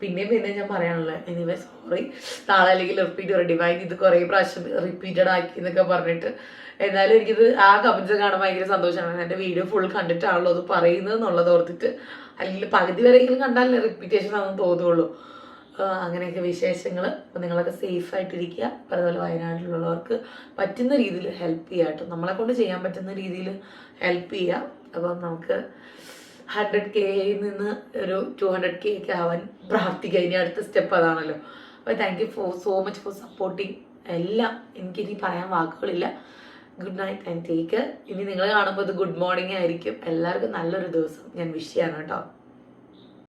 പിന്നെയും പിന്നെ ഞാൻ പറയാനുള്ളത് എനിവേ സോറി നാളെ അല്ലെങ്കിൽ റിപ്പീറ്റ് ഡിവൈൻ ഇത് കുറേ പ്രാവശ്യം റിപ്പീറ്റഡ് ആക്കി എന്നൊക്കെ പറഞ്ഞിട്ട് എന്നാലും എനിക്കിത് ആ കമൻസ് കാണാൻ ഭയങ്കര സന്തോഷമാണ്. എന്റെ വീഡിയോ ഫുൾ കണ്ടിട്ടാണല്ലോ അത് പറയുന്നത് എന്നുള്ളത് ഓർത്തിട്ട് അല്ലെങ്കിൽ പകുതി വരെയെങ്കിലും കണ്ടാലേ റിപ്പീറ്റേഷൻ ആണെന്ന് തോന്നുള്ളൂ. അങ്ങനെയൊക്കെ വിശേഷങ്ങൾ അപ്പോൾ നിങ്ങളൊക്കെ സേഫ് ആയിട്ടിരിക്കുക. അതുപോലെ വയനാട്ടിലുള്ളവർക്ക് പറ്റുന്ന രീതിയിൽ ഹെൽപ്പ് ചെയ്യുക കേട്ടോ. നമ്മളെ കൊണ്ട് ചെയ്യാൻ പറ്റുന്ന രീതിയിൽ ഹെൽപ്പ് ചെയ്യുക. അപ്പം നമുക്ക് ഹൺഡ്രഡ് കെയിൽ നിന്ന് ഒരു ടു ഹൺഡ്രഡ് കെ ഒക്കെ ആവാൻ പ്രാർത്ഥിക്കുക. ഇനി അടുത്ത സ്റ്റെപ്പ് അതാണല്ലോ. അപ്പോൾ thank you for so much for supporting എല്ലാം എനിക്കിനി പറയാൻ വാക്കുകളില്ല. ഗുഡ് നൈറ്റ് ആൻഡ് ടേക്ക് ഇനി നിങ്ങൾ കാണുമ്പോൾ ഇത് ഗുഡ് മോർണിംഗ് ആയിരിക്കും. എല്ലാവർക്കും നല്ലൊരു ദിവസം ഞാൻ വിഷ് ചെയ്യാണ് കേട്ടോ.